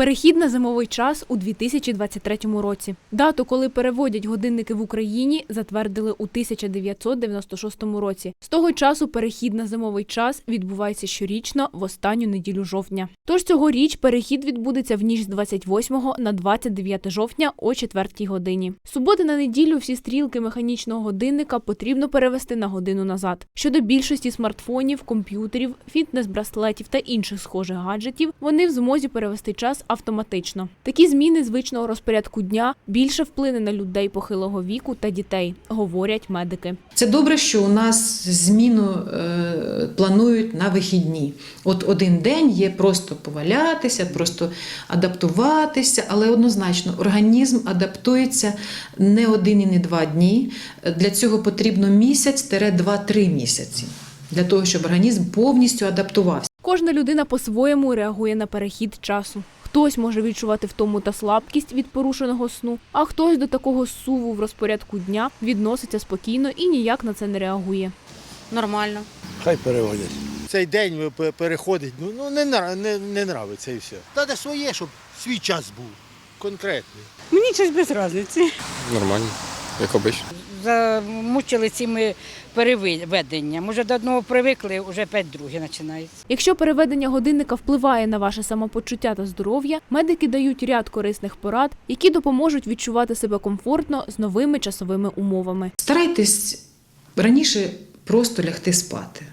Перехід на зимовий час у 2023 році. Дату, коли переводять годинники в Україні, затвердили у 1996 році. З того часу перехід на зимовий час відбувається щорічно в останню неділю жовтня. Тож цьогоріч перехід відбудеться в ніч з 28 на 29 жовтня о 4 годині. Суботи на неділю всі стрілки механічного годинника потрібно перевести на годину назад. Щодо більшості смартфонів, комп'ютерів, фітнес-браслетів та інших схожих гаджетів, вони в змозі перевести час автоматично. Такі зміни звичного розпорядку дня більше вплине на людей похилого віку та дітей, говорять медики. Це добре, що у нас зміну е, планують на вихідні. От один день є просто повалятися, просто адаптуватися, але однозначно організм адаптується не один і не два дні. Для цього потрібно місяць-два-три місяці. Для того, щоб організм повністю адаптувався. Кожна людина по-своєму реагує на перехід часу. Хтось може відчувати втому та слабкість від порушеного сну, а хтось до такого суву в розпорядку дня відноситься спокійно і ніяк на це не реагує. Нормально. Хай переводять. Цей день переходить, ну, ну не, не, не нравиться і все. Треба своє, щоб свій час був конкретний. Мені щось без різниці. Нормально, як обично. Замучили цими переведенням. Уже до одного привикли, вже п'ять друге починається. Якщо переведення годинника впливає на ваше самопочуття та здоров'я, медики дають ряд корисних порад, які допоможуть відчувати себе комфортно з новими часовими умовами. Старайтесь раніше просто лягти спати.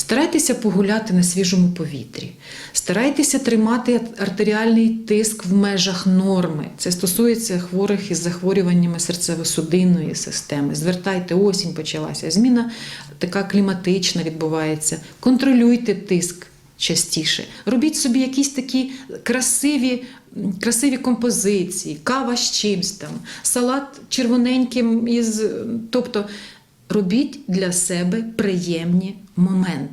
Старайтеся погуляти на свіжому повітрі. Старайтеся тримати артеріальний тиск в межах норми. Це стосується хворих із захворюваннями серцево-судинної системи. Звертайте, осінь почалася. Зміна така кліматична відбувається. Контролюйте тиск частіше. Робіть собі якісь такі красиві, красиві композиції, кава з чимсь там, салат червоненьким із. Тобто робіть для себе приємні моменти.